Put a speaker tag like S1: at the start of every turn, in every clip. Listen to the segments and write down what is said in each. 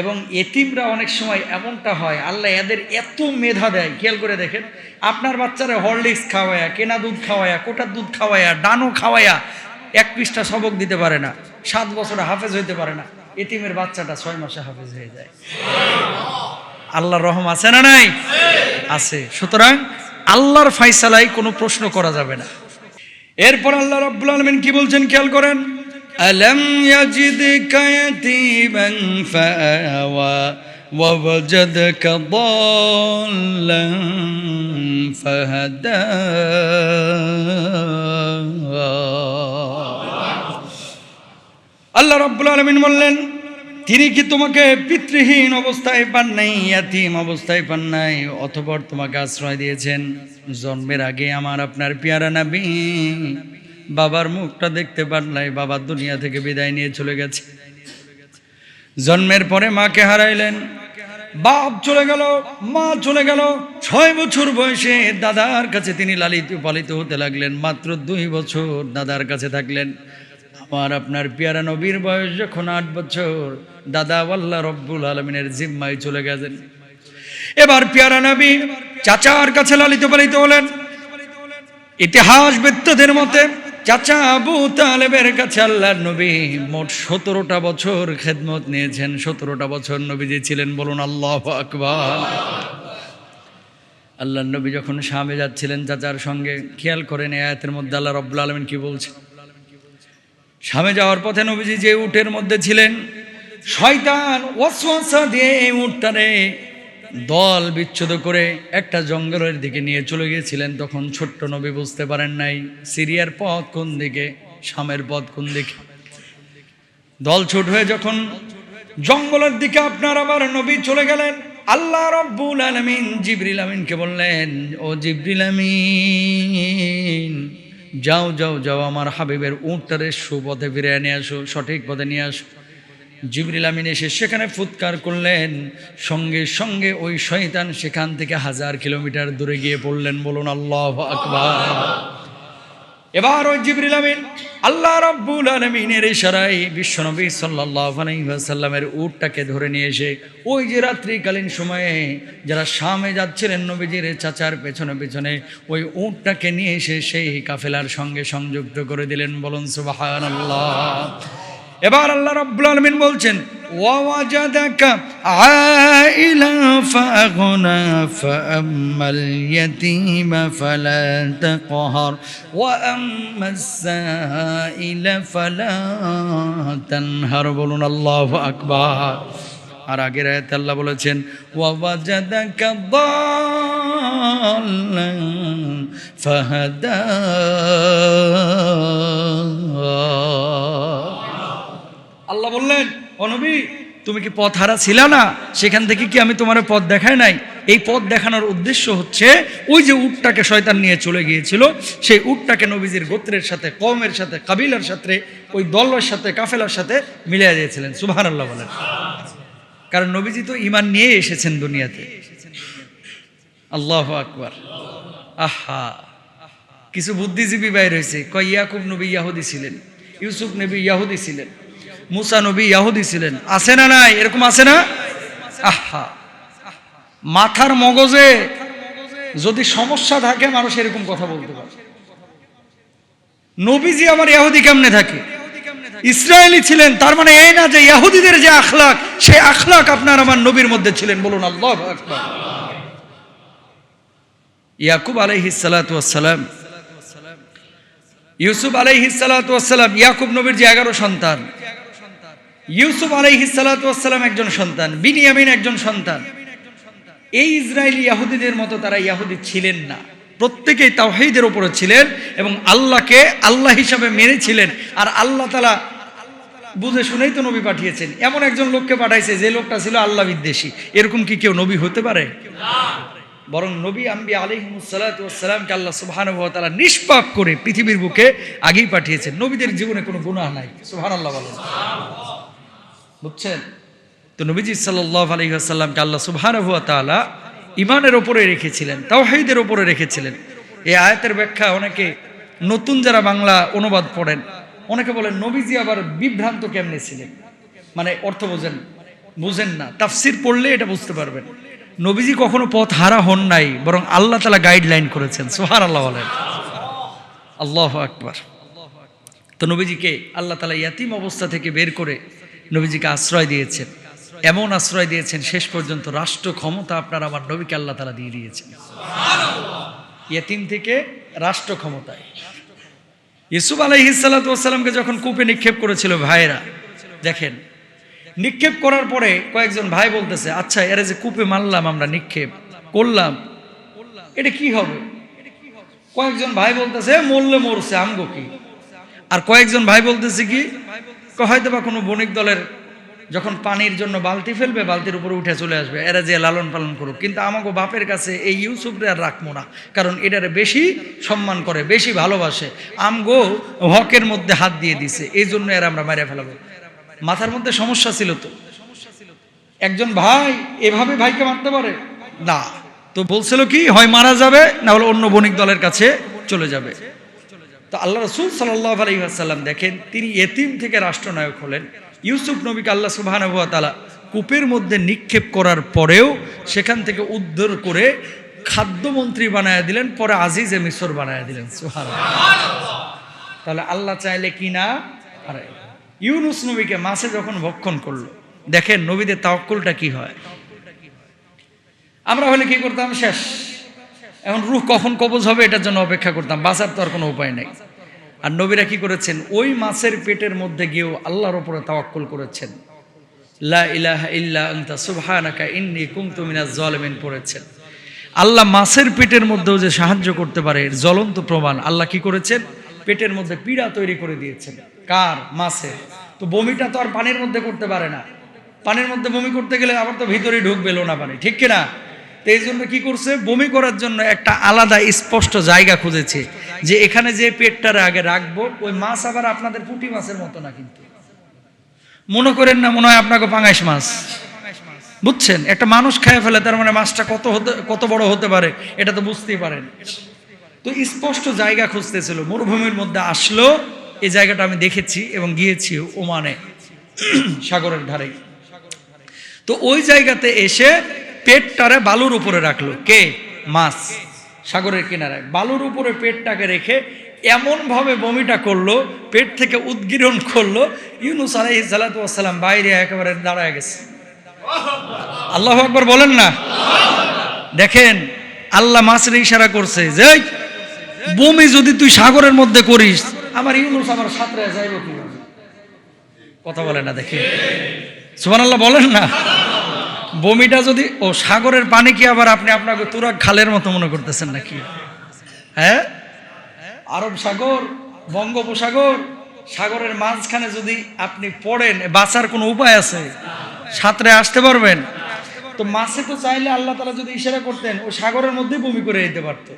S1: এবং এতিমরা অনেক সময় এমনটা হয়, আল্লাহ এদের এত মেধা দেয়, খেয়াল করে দেখেন, আপনার বাচ্চারা হরলিক্স খাওয়ায়া, কেনা দুধ খাওয়ায়া, কোটার দুধ খাওয়ায়া ডানো খাওয়ায়া, এক পৃষ্ঠা সবক দিতে পারে না, সাত বছরে হাফেজ হইতে পারে না, এতিমের বাচ্চাটা ছয় মাসে হাফেজ হয়ে যায়। আল্লাহর রহম আছে না নাই? আছে। সুতরাং আল্লাহর ফাইসালাই কোনো প্রশ্ন করা যাবে না। এরপর আল্লাহ রাব্বুল আলামিন কি বলছেন, খেয়াল করেন? আলম ইয়াজিদকা ইয়াতীমান ফাআওয়া ووجدك ضالا فهدى আল্লাহ রাব্বুল আলামিন বললেন তিনি কি তোমাকে পিতৃহীন অবস্থায় পান নাই ইয়াতিম অবস্থায় পান নাই অথবা তোমাকে আশ্রয় দিয়েছেন জন্মের আগে আমার আপনার পেয়ারা নাবি বাবার মুখটা দেখতে পান নাই, বাবার দুনিয়া থেকে বিদায় নিয়ে চলে গেছে। জন্মের পরে মাকে হারাইলেন, বাপ চলে গেল, মা চলে গেল। ছয় বছর বয়সে দাদার কাছে তিনি লালিত, পালিত হতে লাগলেন, মাত্র দুই বছর দাদার কাছে থাকলেন। আমার আপনার পিয়ারা নবীর বয়স যখন আট বছর, দাদা আল্লাহ রব্বুল আলমিনের জিম্মায় চলে গেছেন। এবার পিয়ারা নবী চাচার কাছে লালিত পালিত হলেন। ইতিহাস বেত্তদের মতে চাচা আবু তালেবের কাছে আল্লাহ নবী মোট সতেরোটা বছর খেদমত নিয়েছেন। সতেরোটা বছর নবীজি ছিলেন, বলুন আল্লাহ আকবার। আল্লাহ নবী যখন স্বামী যাচ্ছিলেন চাচার সঙ্গে, খেয়াল করেন আয়াতের মধ্যে আল্লাহ রব্বুল আলমিন কি বলছে স্বামী যাওয়ার পথে নবীজি যে উটের মধ্যে ছিলেন, শয়তান ওয়াসওয়াসা দিয়ে উটটারে দল বিচ্ছুত করে একটা জঙ্গলের দিকে নিয়ে চলে গিয়েছিলেন। তখন ছোট্ট নবী বুঝতে পারেন নাই, সিরিয়ার পথ কোন দিকে, শামের পথ কোন দিকে। দল ছুট হয়ে যখন জঙ্গলের দিকে আপনার আবার নবী চলে গেলেন, আল্লাহ রব্বুল আলমিন জিবরিল আমিনকে বললেন, ও জিবরিল আমিন, যাও যাও যাও আমার হাবিবের উঁটটারে সুপথে ফিরে নিয়ে আসো, সঠিক পথে নিয়ে আসো। জিবরিল আমিন এসে সেখানে ফুৎকার করলেন। সঙ্গে সঙ্গে ওই শয়তান সেখান থেকে হাজার কিলোমিটার দূরে গিয়ে পড়লেন। বলুন, আল্লাহ আকবার। এবার ওই জিবরিল আমিন আল্লাহ রাব্বুল আলামিনের ইশারায় বিশ্বনবী ওয়াসাল্লামের উটটাকে ধরে নিয়ে এসে ওই যে রাত্রিকালীন সময়ে যারা শামে যাচ্ছিলেন নবীজির চাচার পেছনে পেছনে, ওই উটটাকে নিয়ে এসে সেই কাফেলার সঙ্গে সংযুক্ত করে দিলেন। বলুন, সুবহানাল্লাহ। এবার আল্লাহ রাব্বুল আলামিন বলছেন ওয়াওয়াজাদাকা আইলা ফাগনা ফাআম্মাল ইয়াতীমা ফালা তাকহার ওয়া আম্মাস সাইলা ফালা তানহার বলুন আল্লাহু আকবার আর আগের আয়াতে আল্লাহ বলেছেন ওয়াওয়াজাদাকা দাল্লান ফাহাদা আল্লাহ বললেন অনবী তুমি কি পথ হারা ছিল না? সেখান থেকে কি আমি তোমার পথ দেখায় নাই? এই পথ দেখানোর উদ্দেশ্য হচ্ছে, ওই যে উটটাকে শয়তান নিয়ে চলে গিয়েছিল, সেই উটটাকে নবীজির গোত্রের সাথে কমের সাথে, কাবিলার সাথে, ওই দলের সাথে, কাফেলার সাথে মিলিয়ে দিয়েছিলেন। সুবাহ আল্লাহ বলেন। কারণ নবীজি তো ইমান নিয়ে এসেছেন দুনিয়াতে। আল্লাহ আকবার। আহা! কিছু বুদ্ধিজীবী বাইর হয়েছে। কয়, ইয়াকুব নবী ইয়াহুদি ছিলেন, ইউসুফ নবী ইয়াহুদি ছিলেন। মুসা নবী ইয়াহুদি ছিলেন। আছে না নাই? এরকম আছে না? আহা। মাথার মগজে যদি সমস্যা থাকে, মানুষ এরকম কথা বলতে পারে। নবীজি আমার ইয়াহুদি কেমনে থাকে? ইসরায়েলি ছিলেন, তার মানে এই না যে ইয়াহুদিদের যে আখলাক, সেই আখলাক আপনার আমার নবীর মধ্যে ছিলেন। বলুন, আল্লাহ ইয়াকুব আলাইহিস সালাতু ওয়াসসালাম, ইউসুফ আলাইহিস সালাতু ওয়াসসালাম, ইয়াকুব নবীর যে এগারো সন্তান ইউসুফ আলাইহিস সালাতু ওয়াসসালাম একজন সন্তান, বিনিয়ামিন একজন সন্তান। এই ইসরায়েলি ইয়াহুদিদের মতো তারা ইয়াহুদি ছিলেন না। প্রত্যেকেই তাওহীদের উপরে ছিলেন এবং আল্লাহকে আল্লাহ হিসাবে মেনেছিলেন। আর আল্লাহ তালা বুঝে শুনেই তো নবী পাঠিয়েছেন। এমন একজন লোককে পাঠাইছে যে লোকটা ছিল আল্লাহ বিদ্বেষী। এরকম কি কেউ নবী হতে পারে? বরং নবী আম্বি আলিহিমসালামকে আল্লাহ সুবহান তালা নিষ্পাপ করে পৃথিবীর বুকে আগেই পাঠিয়েছেন। নবীদের জীবনে কোনো গুণাহ নাই। সুবহান আল্লাহ বুঝছেন? তো নবীজি সাল্লাহ আলহিহাসাল্লামকে আল্লাহ সুবহান তালা ইমানের ওপরে রেখেছিলেন তাওহাইদের ওপরে রেখেছিলেন। এই আয়াতের ব্যাখ্যা অনেকে নতুন যারা বাংলা অনুবাদ পড়েন, অনেকে বলেন, নবীজি আবার বিভ্রান্ত কেমনে ছিলেন? মানে অর্থ বোঝেন, বুঝেন না, তাফসির পড়লে এটা বুঝতে পারবেন। নবীজি কখনো পথ হারা হন নাই, বরং আল্লাহ তালা গাইডলাইন করেছেন সোহার আল্লাহ বলেন। আল্লাহ আকবার। তো নবীজিকে আল্লাহ তালা ইয়াতিম অবস্থা থেকে বের করে নবীজিকে আশ্রয় দিয়েছেন। এমন আশ্রয় দিয়েছেন শেষ পর্যন্ত রাষ্ট্র ক্ষমতা আপনার আমার নবীকে আল্লাহ তালা দিয়ে দিয়েছেন। ইয়াতিম থেকে রাষ্ট্র ক্ষমতায় ইসুফ আলাইহিসাল্লাতামকে যখন কূপে নিক্ষেপ করেছিল ভাইয়েরা দেখেন নিক্ষেপ করার পরে কয়েকজন ভাই বলতেছে আচ্ছা এরা যে কূপে মারলাম আমরা নিক্ষেপ করলাম এটা কি হবে? কয়েকজন ভাই বলতেছে মরলে মরছে আমগো কি? আর কয়েকজন ভাই বলতেছে ক হয়তো বা কোনো বণিক দলের যখন পানির জন্য বালতি ফেলবে, বালতির উপরে উঠে চলে আসবে, এরা যে লালন পালন করুক। কিন্তু আমাকে বাপের কাছে এই ইউসুফরে আর রাখব না, কারণ এটারে বেশি সম্মান করে, বেশি ভালোবাসে। আমগো হকের মধ্যে হাত দিয়ে দিছে এই জন্য এরা আমরা মারিয়া ফেলাবো। মাথার মধ্যে সমস্যা ছিল তো? একজন ভাই এভাবে ভাইকে মারতে পারে? না। তো বলছিল কি, হয় মারা যাবে, না হলে অন্য বণিক দলের কাছে চলে যাবে। তো আল্লাহ রসুল সাল্লাহ আলহিহাসাল্লাম দেখেন, তিনি এতিম থেকে রাষ্ট্রনায়ক হলেন। ইউসুফ নবীকে আল্লাহ সুবাহানুয়া তালা কূপের মধ্যে নিক্ষেপ করার পরেও সেখান থেকে উদ্ধার করে খাদ্যমন্ত্রী বানায় দিলেন, পরে আজিজে মিশর বানায় দিলেন। সুহান তাহলে আল্লাহ চাইলে কি না? আরে, ইউনুস নবীকে মাসে যখন ভক্ষণ করল, দেখেন নবীদের তাওকুলটা কি হয়? আমরা হলে কি করতাম? শেষ। এখন রুহ কখন কবজ হবে এটার জন্য অপেক্ষা করতাম, বাঁচার তো আর কোনো উপায় নেই। আর নবীরা কি করেছেন? ওই মাছের পেটের মধ্যে গিয়েও আল্লাহর ওপরে তাওয়াক্কুল করেছেন। লা ইলাহা ইল্লা আনতা, সুবহানাকা ইন্নী কুনতু মিনাজ জালিমিন পড়েছেন। আল্লাহ মাছের পেটের মধ্যেও যে সাহায্য করতে পারে, এর জ্বলন্ত প্রমাণ আল্লাহ কি করেছেন? পেটের মধ্যে পীড়া তৈরি করে দিয়েছেন। কার? মাছের। তো বমিটা তো আর পানির মধ্যে করতে পারে না। পানির মধ্যে বমি করতে গেলে আবার তো ভিতরেই ঢুকবে লোনা পানি, ঠিক কিনা? এই জন্য কি করছে? বমি করার জন্য একটা আলাদা স্পষ্ট জায়গা খুঁজেছে যে এখানে যে পেটটারে আগে রাখব, ওই মাছ আবার আপনাদের পুঁটি মাছের মতো না কিন্তু। মনে করেন না, মনে হয় আপনাকে পাঙাশ মাছ। বুঝছেন? একটা মানুষ খেয়ে ফেলে, তার মানে মাছটা কত হতে কত বড় হতে পারে, এটা তো বুঝতেই পারেন। তো স্পষ্ট জায়গা খুঁজতেছিল, মরুভূমির মধ্যে আসলো, এই জায়গাটা আমি দেখেছি এবং গিয়েছি ওমানে, সাগরের ধারে তো ওই জায়গাতে এসে পেটটারে বালুর উপরে রাখল। কে? মাছ। সাগরের কিনারায় বালুর উপরে পেটটাকে রেখে এমনভাবে বমিটা করল, পেট থেকে উদ্গীরণ করল, ইউনুস আলাইহি সালাতাম বাইরে একেবারে দাঁড়ায় গেছে। আল্লাহ আকবর বলেন না? দেখেন, আল্লাহ মাছের ইশারা করছে যে বমি যদি তুই সাগরের মধ্যে করিস, আমার ইউনুস আমার সাঁতরে যাইব কি কথা বলে না দেখে। সুবান আল্লাহ বলেন না? বমিটা যদি, ও সাগরের পানি কি আবার আপনি আপনাকে তুরাক খালের মতো মনে করতেছেন নাকি? হ্যাঁ? আরব সাগর, বঙ্গোপসাগর, সাগরের মাঝখানে যদি আপনি পড়েন বাঁচার কোনো উপায় আছে? সাঁতরে আসতে পারবেন? তো মাছে তো চাইলে আল্লাহ তালা যদি ইশারা করতেন, ও সাগরের মধ্যেই বমি করে দিতে পারতো।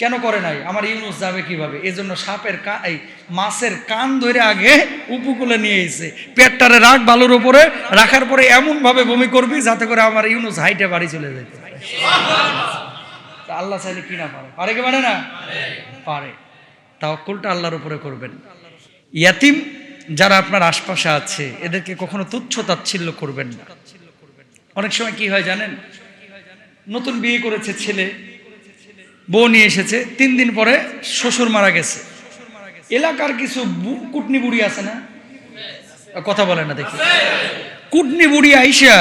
S1: কেন করে নাই? আমার ইউনুস যাবে কীভাবে? এই জন্য সাপের এই মাছের কান ধরে আগে উপকূলে নিয়ে এসে, পেটটারে রাখ বালুর উপরে, রাখার পরে এমন ভাবে বমি করবি যাতে করে আমার ইউনুস হাইটে বাড়ি চলে যেতে আল্লাহ চাইলে কি না পারে? পারে কি পারে না? পারে। তাওয়াক্কুলটা আল্লাহর উপরে করবেন। ইয়াতিম যারা আপনার আশপাশে আছে, এদেরকে কখনো তুচ্ছ তাচ্ছিল্য করবেন না। অনেক সময় কি হয় জানেন? নতুন বিয়ে করেছে ছেলে বউ নিয়ে এসেছে, তিন দিন পরে শ্বশুর মারা গেছে। এলাকার কিছু কুটনি বুড়ি আছে না? কথা বলে না দেখি। কুটনি বুড়ি আইসা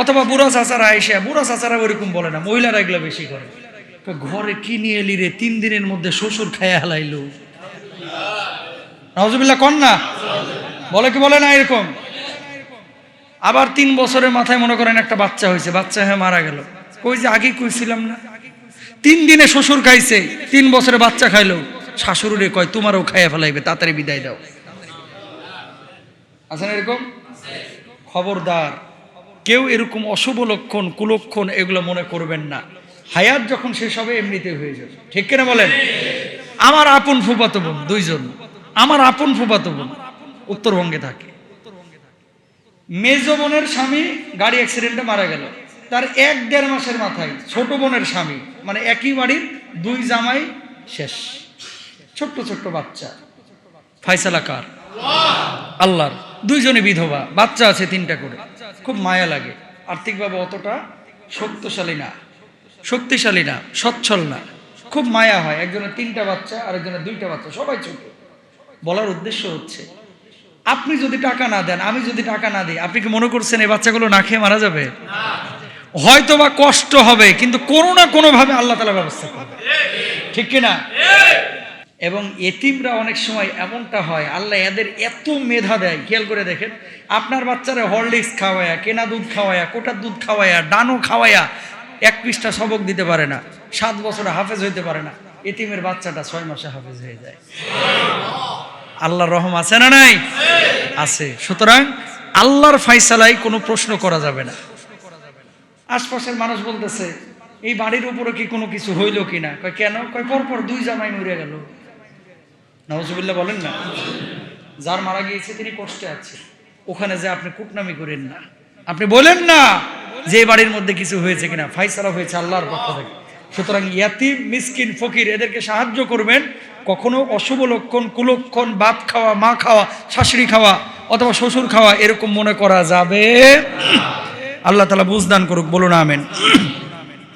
S1: অথবা বুড়া চাচারা আইসা, বুড়া চাচারা ওইরকম বলে না, মহিলারা এগুলো বেশি করে। ঘরে কি নিয়ে এলি রে? তিন দিনের মধ্যে শ্বশুর খাইয়া হালাইলো। নজবিল্লা কন না? বলে কি বলে না এরকম? আবার তিন বছরের মাথায় মনে করেন একটা বাচ্চা হয়েছে, বাচ্চা হয়ে মারা গেল। কই যে আগে কইছিলাম না? তিন দিনে শ্বশুর খাইছে, তিন বছরে বাচ্চা খাইলো। শাশুড়ে কয়, তোমারও খাইয়া ফেলাইবে, তাড়াতাড়ি বিদায় দাও। আছেন এরকম? খবরদার। কেউ এরকম অশুভ লক্ষণ, কুলক্ষণ এগুলো মনে করবেন না। হায়াত যখন শেষ হবে, এমনিতে হয়ে যাবে। ঠিক কিনা বলেন? আমার আপন ফুপাতো বোন, দুইজন। আমার আপন ফুপাতো বোন উত্তরবঙ্গে থাকে। মেজ বোনের স্বামী গাড়ি অ্যাক্সিডেন্টে মারা গেল। তার এক দেড় মাসের মাথায় ছোট বোনের স্বামী মানে একই বাড়ির দুই জামাই শেষ। ছোট্ট ছোট্ট বাচ্চা। ফাইসালা কার? আল্লাহর। দুইজনে বিধবা। বাচ্চা আছে তিনটা করে। খুব মায়া লাগে। আর্থিকভাবে অতটা শক্তিশালী না। শক্তিশালী না, সচ্ছল না। খুব মায়া হয়। একজনের তিনটা বাচ্চা আর একজনের দুইটা বাচ্চা, সবাই ছোট। বলার উদ্দেশ্য হচ্ছে, আপনি যদি টাকা না দেন, আমি যদি টাকা না দিই, আপনি কি মনে করছেন এই বাচ্চাগুলো না খেয়ে মারা যাবে? হয়তো বা কষ্ট হবে, কিন্তু কোনো না কোনোভাবে আল্লাহ তালা ব্যবস্থা করবে। ঠিক কিনা? এবং এতিমরা অনেক সময় এমনটা হয়, আল্লাহ এদের এত মেধা দেয়, খেয়াল করে দেখেন, আপনার বাচ্চারা হরলিক্স খাওয়ায়া, কেনা দুধ খাওয়ায়া, কোটার দুধ খাওয়ায়া ডানো খাওয়ায়া, এক পৃষ্ঠা সবক দিতে পারে না, সাত বছরে হাফেজ হইতে পারে না, এতিমের বাচ্চাটা ছয় মাসে হাফেজ হয়ে যায়। আল্লাহর রহম আছে না নাই? আছে। সুতরাং আল্লাহর ফাইসালাই কোনো প্রশ্ন করা যাবে না। আশপাশের মানুষ বলতেছে, এই বাড়ির উপরে কি কোনো কিছু হইল কিনা? কয়, কেন? কয় পরপর দুই জামাই মরে গেল। নওয়াজুবিল্লাহ বলেন না, যার মারা গিয়েছে তিনি কষ্টে আছে। ওখানে যে আপনি কুটনামি করেন না। আপনি বলেন না যে বাড়ির মধ্যে কিছু হয়েছে কিনা। ফাইসালা হয়েছে আল্লাহর পক্ষ থেকে। সুতরাং ইয়াতিম, মিসকিন, ফকির এদেরকে সাহায্য করবেন। কখনো অশুভ লক্ষণ, কুলক্ষণ, বাপ খাওয়া, মা খাওয়া, শাশুড়ি খাওয়া অথবা শ্বশুর খাওয়া এরকম মনে করা যাবে। আল্লাহ তালা বুঝদান করুক বলুন আমেন।